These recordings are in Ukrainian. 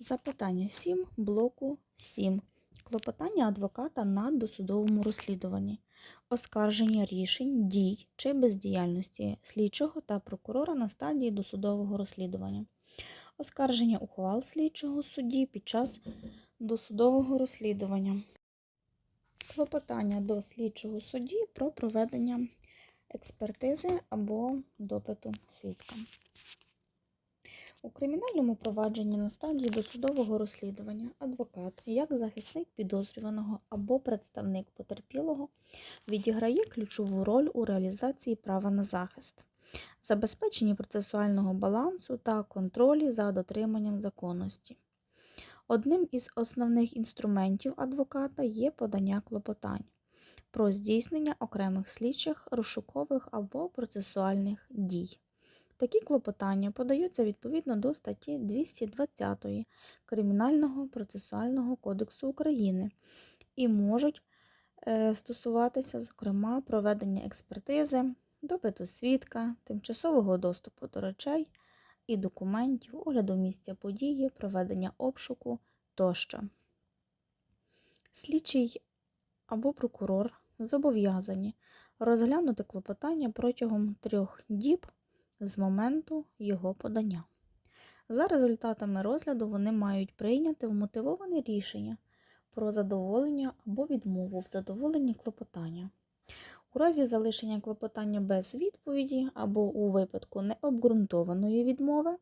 Запитання 7 блоку 7. Клопотання адвоката на досудовому розслідуванні. Оскарження рішень, дій чи бездіяльності слідчого та прокурора на стадії досудового розслідування. Оскарження ухвал слідчого судді під час досудового розслідування. Клопотання до слідчого судді про проведення експертизи або допиту свідка. У кримінальному провадженні на стадії досудового розслідування адвокат, як захисник підозрюваного або представник потерпілого, відіграє ключову роль у реалізації права на захист, забезпеченні процесуального балансу та контролі за дотриманням законності. Одним із основних інструментів адвоката є подання клопотань про здійснення окремих слідчих, розшукових або процесуальних дій. Такі клопотання подаються відповідно до статті 220 Кримінального процесуального кодексу України і можуть е, стосуватися, зокрема, проведення експертизи, допиту свідка, тимчасового доступу до речей і документів, огляду місця події, проведення обшуку тощо. Слідчий або прокурор зобов'язані розглянути клопотання протягом трьох діб з моменту його подання. За результатами розгляду вони мають прийняти вмотивоване рішення про задоволення або відмову в задоволенні клопотання. У разі залишення клопотання без відповіді або у випадку необґрунтованої відмови,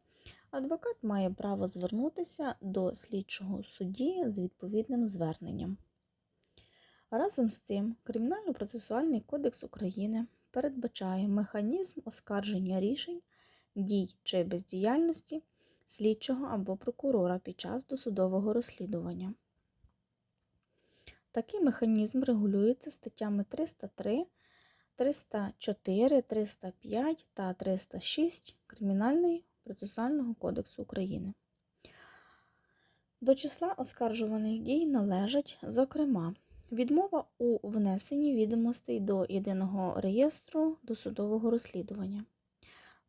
адвокат має право звернутися до слідчого судді з відповідним зверненням. Разом з цим, Кримінально-процесуальний кодекс України передбачає механізм оскарження рішень, дій чи бездіяльності слідчого або прокурора під час досудового розслідування. Такий механізм регулюється статтями 303, 304, 305 та 306 Кримінального процесуального кодексу України. До числа оскаржуваних дій належать, зокрема, Відмова у внесенні відомостей до єдиного реєстру досудового розслідування,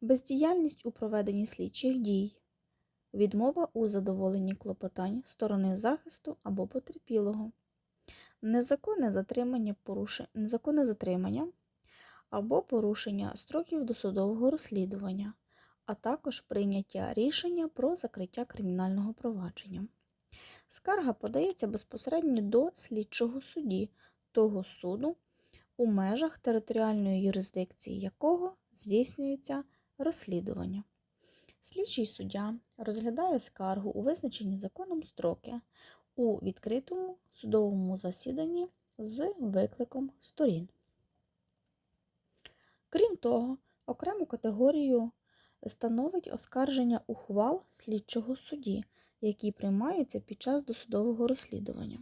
бездіяльність у проведенні слідчих дій, відмова у задоволенні клопотань сторони захисту або потерпілого, незаконне затримання, порушення, незаконне затримання або порушення строків досудового розслідування, а також прийняття рішення про закриття кримінального провадження. Скарга подається безпосередньо до слідчого судді того суду, у межах територіальної юрисдикції якого здійснюється розслідування. Слідчий суддя розглядає скаргу у визначені законом строки у відкритому судовому засіданні з викликом сторін. Крім того, окрему категорію становить оскарження ухвал слідчого судді які приймаються під час досудового розслідування.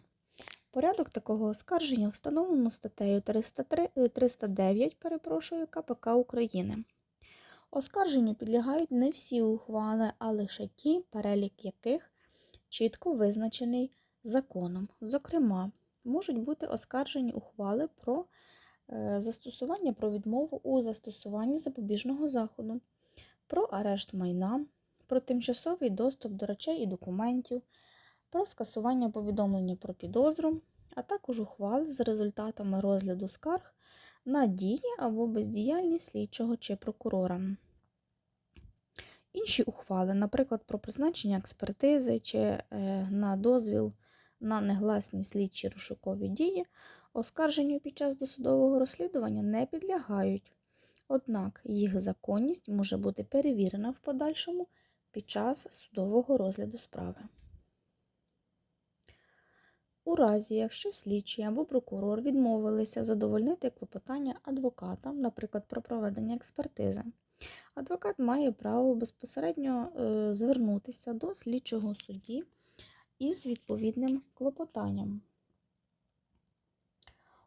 Порядок такого оскарження встановлено статтею 303, 309 е, перепрошую, КПК України. Оскарженню підлягають не всі ухвали, а лише ті, перелік яких чітко визначений законом. Зокрема, можуть бути оскаржені ухвали про е, застосування про відмову у застосуванні запобіжного заходу, про арешт майна, про тимчасовий доступ до речей і документів, про скасування повідомлення про підозру, а також ухвали за результатами розгляду скарг на дії або бездіяльність слідчого чи прокурора. Інші ухвали, наприклад, про призначення експертизи чи е, на дозвіл на негласні слідчі розшукові дії, оскарженню під час досудового розслідування не підлягають. Однак їх законність може бути перевірена в подальшому під час судового розгляду справи. У разі, якщо слідчий або прокурор відмовилися задовольнити клопотання адвоката, наприклад, про проведення експертизи, адвокат має право безпосередньо е, звернутися до слідчого судді із відповідним клопотанням.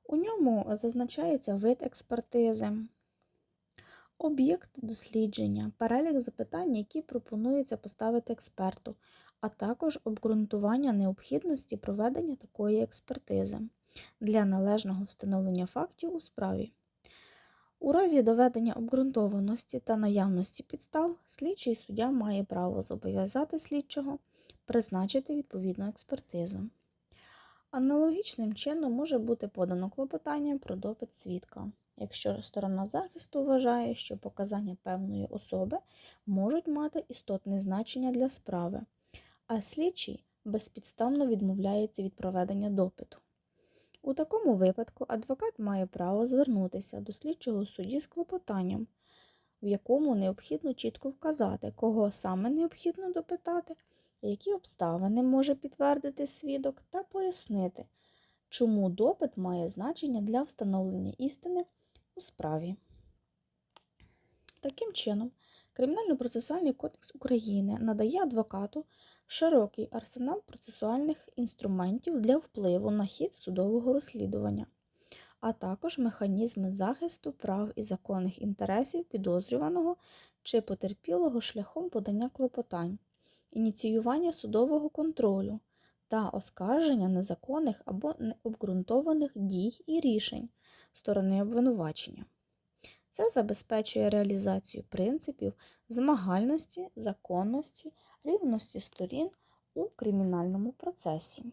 У ньому зазначається вид експертизи, Об'єкт дослідження, перелік запитань, які пропонується поставити експерту, а також обґрунтування необхідності проведення такої експертизи для належного встановлення фактів у справі. У разі доведення обґрунтованості та наявності підстав, слідчий суддя має право зобов'язати слідчого призначити відповідну експертизу. Аналогічним чином може бути подано клопотання про допит свідка, якщо сторона захисту вважає, що показання певної особи можуть мати істотне значення для справи, а слідчий безпідставно відмовляється від проведення допиту. У такому випадку адвокат має право звернутися до слідчого судді з клопотанням, в якому необхідно чітко вказати, кого саме необхідно допитати, які обставини може підтвердити свідок, та пояснити, чому допит має значення для встановлення істини у справі. Таким чином, Кримінально-процесуальний кодекс України надає адвокату широкий арсенал процесуальних інструментів для впливу на хід судового розслідування, а також механізми захисту прав і законних інтересів підозрюваного чи потерпілого шляхом подання клопотань, ініціювання судового контролю та оскарження незаконних або необґрунтованих дій і рішень сторони обвинувачення. Це забезпечує реалізацію принципів змагальності, законності, рівності сторін у кримінальному процесі.